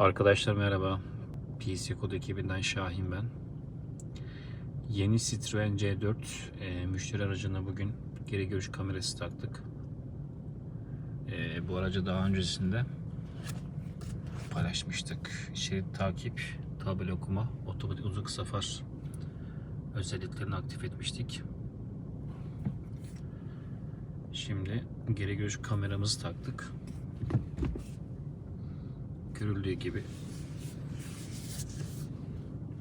Arkadaşlar merhaba. PC Kod ekibinden Şahin ben. Yeni Citroen C4 e, müşteri aracına bugün geri görüş kamerası taktık. E, bu aracı daha öncesinde paylaşmıştık. Şerit takip, tabela okuma, otomatik uzun kısa özelliklerini aktif etmiştik. Şimdi geri görüş kameramızı taktık. Görüldüğü gibi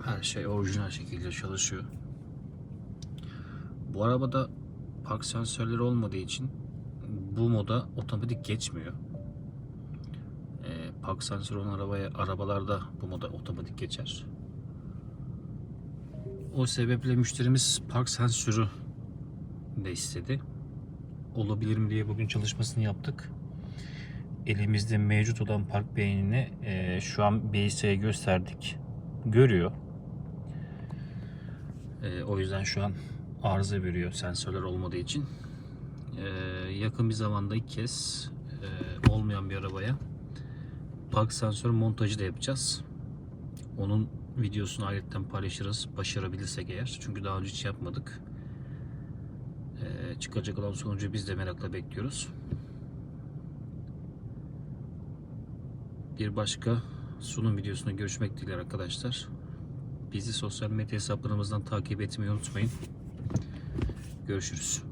her şey orijinal şekilde çalışıyor. Bu arabada park sensörleri olmadığı için bu moda otomatik geçmiyor. Ee, park sensörü olan arabaya, arabalarda bu moda otomatik geçer. O sebeple müşterimiz park sensörü de istedi. Olabilir mi diye bugün çalışmasını yaptık. Elimizde mevcut olan park beynini e, şu an BS'ye gösterdik. Görüyor. E, o yüzden şu an arıza veriyor sensörler olmadığı için. E, yakın bir zamanda ilk kez e, olmayan bir arabaya park sensör montajı da yapacağız. Onun videosunu ayrıca paylaşırız başarabilirsek eğer. Çünkü daha önce hiç yapmadık. E, çıkacak olan sonucu biz de merakla bekliyoruz. Bir başka sunum videosunda görüşmek dileğiyle arkadaşlar. Bizi sosyal medya hesaplarımızdan takip etmeyi unutmayın. Görüşürüz.